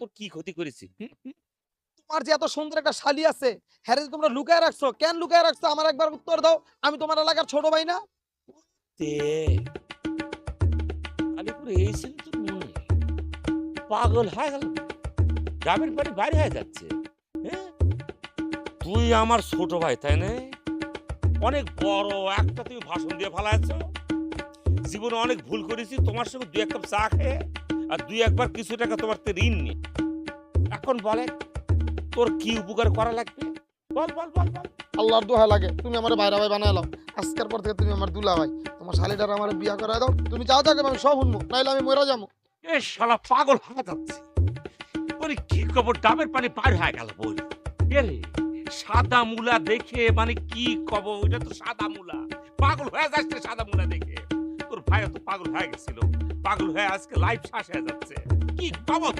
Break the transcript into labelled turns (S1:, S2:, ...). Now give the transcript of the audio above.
S1: তোর কি ক্ষতি করেছি?
S2: তোমার যে এত সুন্দর একটা শালি আছে হ্যাঁ যে তোমরা লুকায় রাখছো? কেন লুকায় রাখছো? আমার একবার উত্তর দাও। আমি তোমার এলাকার ছোট ভাই না।
S1: আলিপুর এই তো মনে পাগল হয়ে গেল? গ্রামের বাড়ি বাইরে হয়ে যাচ্ছে। হ্যাঁ? তুই আমার ছোট ভাই তাই না? অনেক বড় একটা তুমি ভাষণ দিয়ে ফেলাচ্ছ জীবনে অনেক ভুল করেছি তোমার সঙ্গে দুই এক কাপ চা খেয়ে। আর দুই একবার কিছু টাকা তোমার তে ঋণ নিয়ে। এখন বলে তোর কি উপকার করা লাগবে? বল বল বল বল।
S2: আল্লাহর দোহা লাগে তুমি আমার বাইরা ভাই বানায় লাও। আজকের পর থেকে তুমি আমার দুলা ভাই। তোমার শালিটার আমার বিয়া করায় দাও। তুমি যাও থাকবে আমি সব শুনব নাইলে আমি মরে যাব।
S1: এ শালা পাগল হয়ে যাচ্ছে। বলি কি খবর? ডাবের পানি পার হয়ে গেল বলি এরে সাদা মুলা দেখে মানে কি কব ওইটা তো সাদা মুলা। পাগল হয়ে যাচ্ছে সাদা মুলা দেখে। তোর তো পাগল হয়ে গেছিল পাগল হয়ে আজকে লাইফ শ্বাস যাচ্ছে কি খবর?